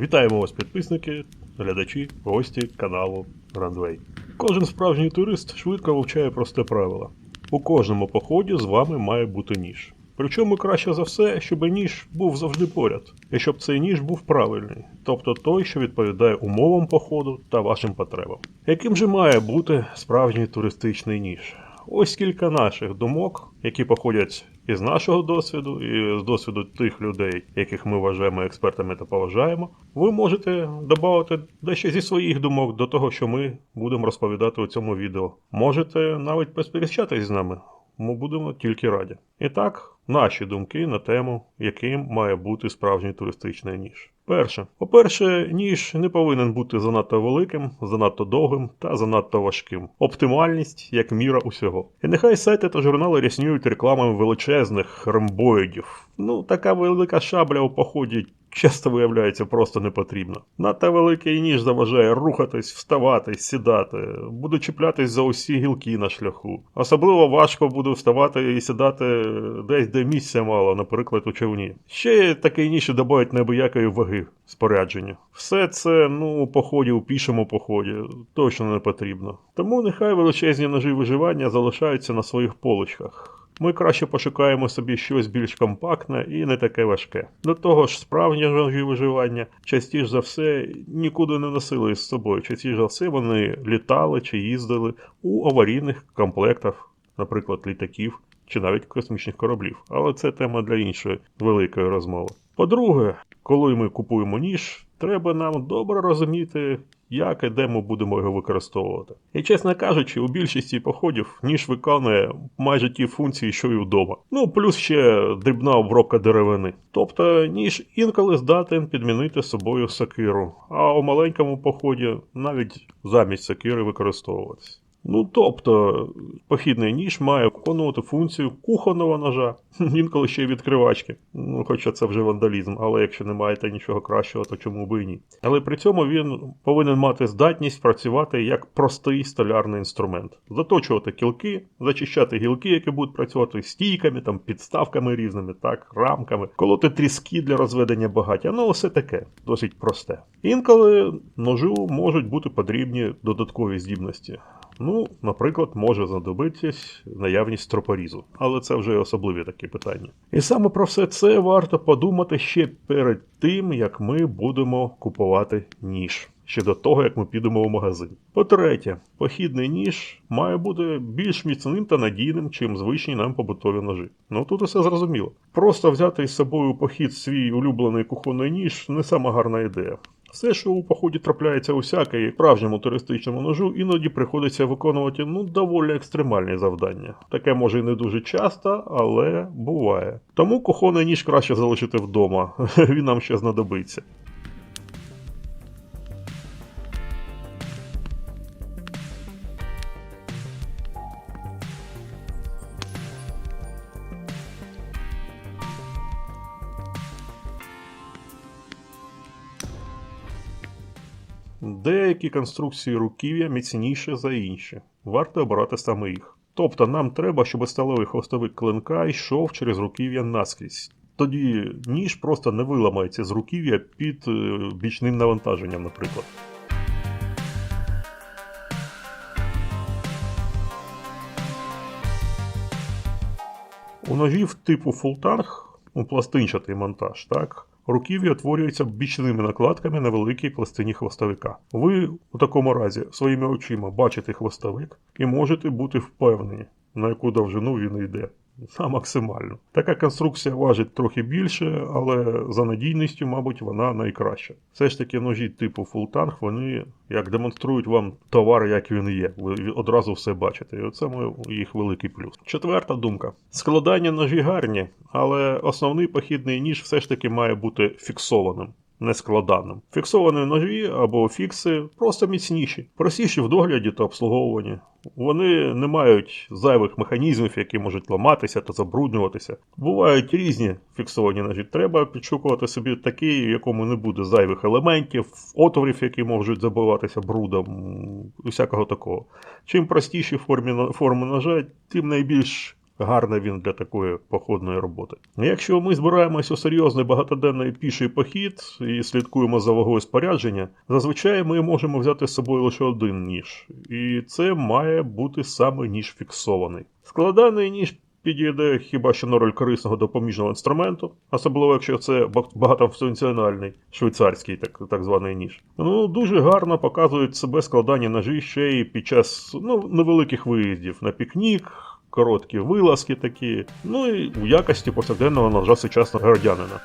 Вітаємо вас, підписники, глядачі, гості каналу Грандвей. Кожен справжній турист швидко вивчає просте правило. У кожному поході з вами має бути ніж. Причому краще за все, щоб ніж був завжди поряд, і щоб цей ніж був правильний, тобто той, що відповідає умовам походу та вашим потребам. Яким же має бути справжній туристичний ніж? Ось кілька наших думок, які походять із нашого досвіду, і з досвіду тих людей, яких ми вважаємо експертами та поважаємо. Ви можете додати дещо зі своїх думок до того, що ми будемо розповідати у цьому відео. Можете навіть посперечатись з нами. Ми будемо тільки раді. І так, наші думки на тему, яким має бути справжній туристичний ніж. Перше, по-перше, ніж не повинен бути занадто великим, занадто довгим та занадто важким. Оптимальність як міра усього. І нехай сайти та журнали ріснюють рекламами величезних ромбоїдів. Ну, така велика шабля у поході часто виявляється просто не потрібна. Надто великий ніж заважає рухатись, вставати, сідати, буде чіплятись за усі гілки на шляху. Особливо важко буде вставати і сідати десь, де місця мало, наприклад, у човні. Ще такий ніж додають неабиякої ваги спорядження. Все це, ну, у поході, у пішому поході, точно не потрібно. Тому нехай величезні ножі виживання залишаються на своїх полочках. Ми краще пошукаємо собі щось більш компактне і не таке важке. До того ж, справжні ножі виживання частіше за все нікуди не носили з собою. Частіше за все вони літали чи їздили у аварійних комплектах, наприклад, літаків чи навіть космічних кораблів. Але це тема для іншої великої розмови. По-друге, коли ми купуємо ніж, треба нам добре розуміти, як і де ми будемо його використовувати. І чесно кажучи, у більшості походів ніж виконує майже ті функції, що й вдома. Ну, плюс ще дрібна обробка деревини. Тобто ніж інколи здатен підмінити собою сокиру, а у маленькому поході навіть замість сокири використовуватися. Ну, тобто, похідний ніж має виконувати функцію кухонного ножа, інколи ще й відкривачки. Ну, хоча це вже вандалізм, але якщо не маєте нічого кращого, то чому би і ні. Але при цьому він повинен мати здатність працювати як простий столярний інструмент, заточувати кілки, зачищати гілки, які будуть працювати стійками, там, підставками різними, так, рамками, колоти тріски для розведення багаття. Ну, все таке, досить просте. Інколи ножу можуть бути потрібні додаткові здібності. Ну, наприклад, може знадобитись наявність тропорізу, але це вже особливі такі питання. І саме про все це варто подумати ще перед тим, як ми будемо купувати ніж. Ще до того, як ми підемо в магазин. По-третє, похідний ніж має бути більш міцним та надійним, чим звичні нам побутові ножі. Ну тут усе зрозуміло. Просто взяти із собою похід свій улюблений кухонний ніж не сама гарна ідея. Все, що у поході трапляється усяке, і справжньому туристичному ножу, іноді приходиться виконувати ну доволі екстремальні завдання. Таке може і не дуже часто, але буває. Тому кухонний ніж краще залишити вдома, він нам ще знадобиться. Деякі конструкції руків'я міцніші за інші. Варто обирати саме їх. Тобто нам треба, щоб сталевий хвостовик клинка йшов через руків'я наскрізь. Тоді ніж просто не виламається з руків'я під е, бічним навантаженням, наприклад. У ножів типу фултанг, ну, пластинчатий монтаж, так, руків'я утворюється бічними накладками на великій пластині хвостовика. Ви у такому разі своїми очима бачите хвостовик і можете бути впевнені, на яку довжину він йде. Та максимально. Така конструкція важить трохи більше, але за надійністю, мабуть, вона найкраща. Все ж таки ножі типу фултанг, вони як демонструють вам товар, як він є. Ви одразу все бачите. І мій їх великий плюс. Четверта думка: складання ножі гарні, але основний похідний ніж все ж таки має бути фіксованим. Нескладаним. Фіксовані ножі або фікси просто міцніші, простіші в догляді та обслуговуванні. Вони не мають зайвих механізмів, які можуть ламатися та забруднюватися. Бувають різні фіксовані ножі. Треба підшукувати собі такий, в якому не буде зайвих елементів, отворів, які можуть забиватися брудом, усякого такого. Чим простіші форми, форми ножа, тим найбільш гарний він для такої походної роботи. Якщо ми збираємось у серйозний багатоденний піший похід і слідкуємо за вагою спорядження, зазвичай ми можемо взяти з собою лише один ніж, і це має бути саме ніж фіксований. Складаний ніж підійде хіба що на роль корисного допоміжного інструменту, особливо якщо це багатофункціональний швейцарський так, так званий ніж. Ну, дуже гарно показують себе складання ножі ще й під час ну, невеликих виїздів на пікнік. Короткі вилазки такі, ну і у якості повсякденного ножа сучасного городянина.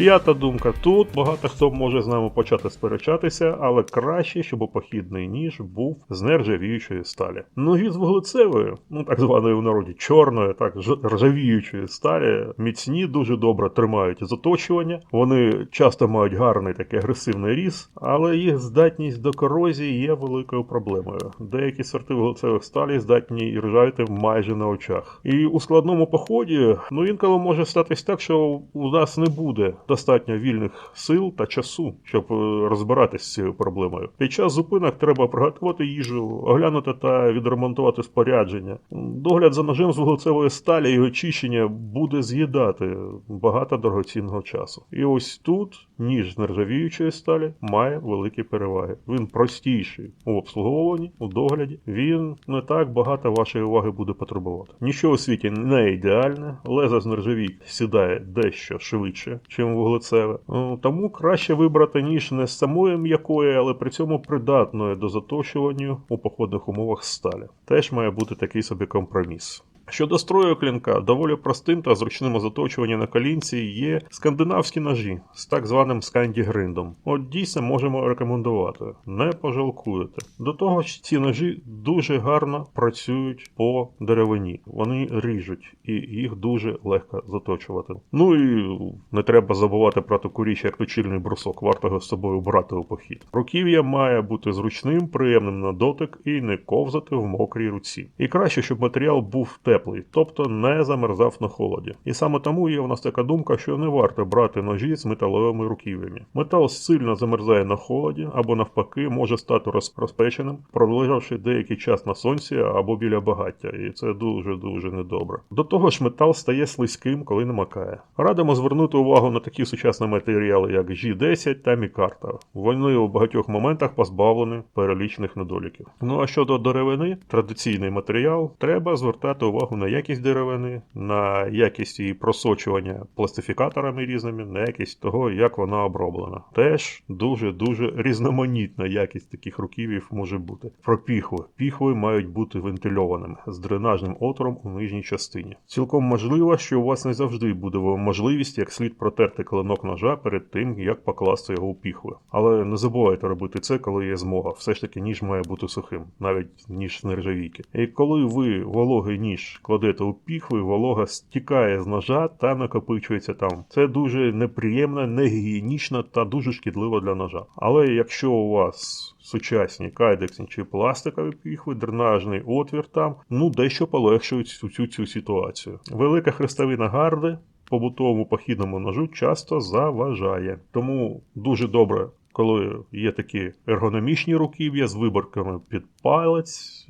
П'ята думка. Тут багато хто може з нами почати сперечатися, але краще, щоб похідний ніж був з нержавіючої сталі. Ножі з вуглецевої, ну так званої в народі чорної, так ржавіючої сталі, міцні, дуже добре тримають заточування. Вони часто мають гарний такий агресивний різ, але їх здатність до корозії є великою проблемою. Деякі сорти вуглецевих сталі здатні і ржавіти майже на очах. І у складному поході, ну інколи може статись так, що у нас не буде достатньо вільних сил та часу, щоб е, розбиратися з цією проблемою. Під час зупинок треба приготувати їжу, оглянути та відремонтувати спорядження. Догляд за ножем з вуглецевої сталі і очищення буде з'їдати багато дорогоцінного часу. І ось тут ніж з нержавіючої сталі має великі переваги. Він простіший у обслуговуванні, у догляді. Він не так багато вашої уваги буде потребувати. Нічого у світі не ідеальне, лезо з нержавійки сідає дещо швидше, чим вуглецеве. Ну, Тому краще вибрати ніж не з самої м'якої, але при цьому придатної до заточування у походних умовах сталі. Теж має бути такий собі компроміс. Щодо строю клінка, доволі простим та зручним у на колінці є скандинавські ножі з так званим сканді-гриндом. От дійсно можемо рекомендувати, не пожалкуєте. До того ж, ці ножі дуже гарно працюють по деревині. Вони ріжуть і їх дуже легко заточувати. Ну і не треба забувати про таку річ, як точильний брусок, варто його з собою брати у похід. Руків'я має бути зручним, приємним на дотик і не ковзати в мокрій руці. І краще, щоб матеріал був теплий, тобто не замерзав на холоді. І саме тому є у нас така думка, що не варто брати ножі з металевими руків'ями. Метал сильно замерзає на холоді або навпаки може стати роз- розпеченим, пролежавши деякий час на сонці або біля багаття, і це дуже дуже недобре. До того ж, метал стає слизьким, коли намакає. Радимо звернути увагу на такі сучасні матеріали, як G10 та Мікарта. Вони у багатьох моментах позбавлені перелічних недоліків. Ну а щодо деревини, традиційний матеріал, треба звертати увагу на якість деревини, на якість її просочування пластифікаторами різними, на якість того, як вона оброблена. Теж дуже дуже різноманітна якість таких руківів може бути. Про піхви. Піхви мають бути вентильованими з дренажним отвором у нижній частині. Цілком можливо, що у вас не завжди буде можливість як слід протерти клинок ножа перед тим, як покласти його у піхви. Але не забувайте робити це, коли є змога. Все ж таки ніж має бути сухим, навіть ніж з нержавійки. І коли ви вологий ніж кладете у піхви, волога стікає з ножа та накопичується там. Це дуже неприємно, негігієнічно та дуже шкідливо для ножа. Але якщо у вас сучасні кайдексні чи пластикові піхви, дренажний отвір там, ну дещо полегшують цю, цю, ситуацію. Велика хрестовина гарди побутовому похідному ножу часто заважає. Тому дуже добре, коли є такі ергономічні руків'я з виборками під палець,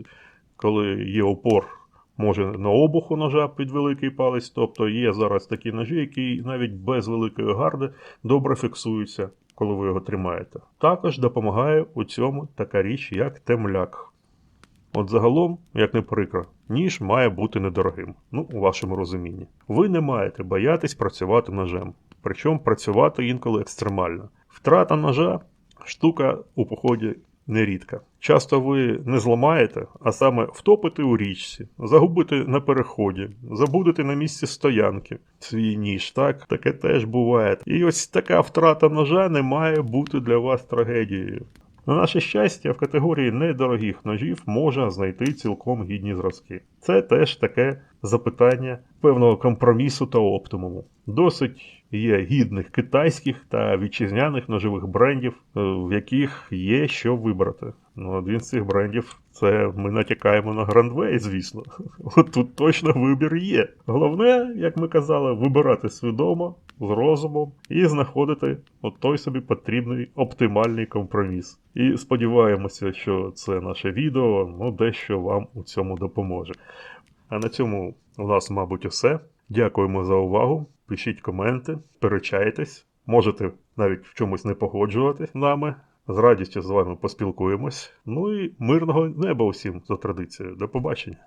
коли є опор. Може на обуху ножа під великий палець, тобто є зараз такі ножі, які навіть без великої гарди добре фіксуються, коли ви його тримаєте. Також допомагає у цьому така річ, як темляк. От загалом, як не прикро, ніж має бути недорогим, ну, у вашому розумінні. Ви не маєте боятись працювати ножем, причому працювати інколи екстремально. Втрата ножа штука у поході нерідка. Часто ви не зламаєте, а саме втопите у річці, загубите на переході, забудете на місці стоянки свій ніж. Так, таке теж буває. І ось така втрата ножа не має бути для вас трагедією. На наше щастя, в категорії недорогих ножів можна знайти цілком гідні зразки. Це теж таке запитання певного компромісу та оптимуму. Досить є гідних китайських та вітчизняних ножових брендів, е, в яких є що вибрати. Ну, один з цих брендів це ми натякаємо на Грандвей, звісно. От тут точно вибір є. Головне, як ми казали, вибирати свідомо, з розумом і знаходити от той собі потрібний оптимальний компроміс. І сподіваємося, що це наше відео ну, дещо вам у цьому допоможе. А на цьому у нас, мабуть, усе. Дякуємо за увагу. Пишіть коменти, перечайтесь, можете навіть в чомусь не погоджуватись з нами. З радістю з вами поспілкуємось. Ну і мирного неба усім за традицією. До побачення.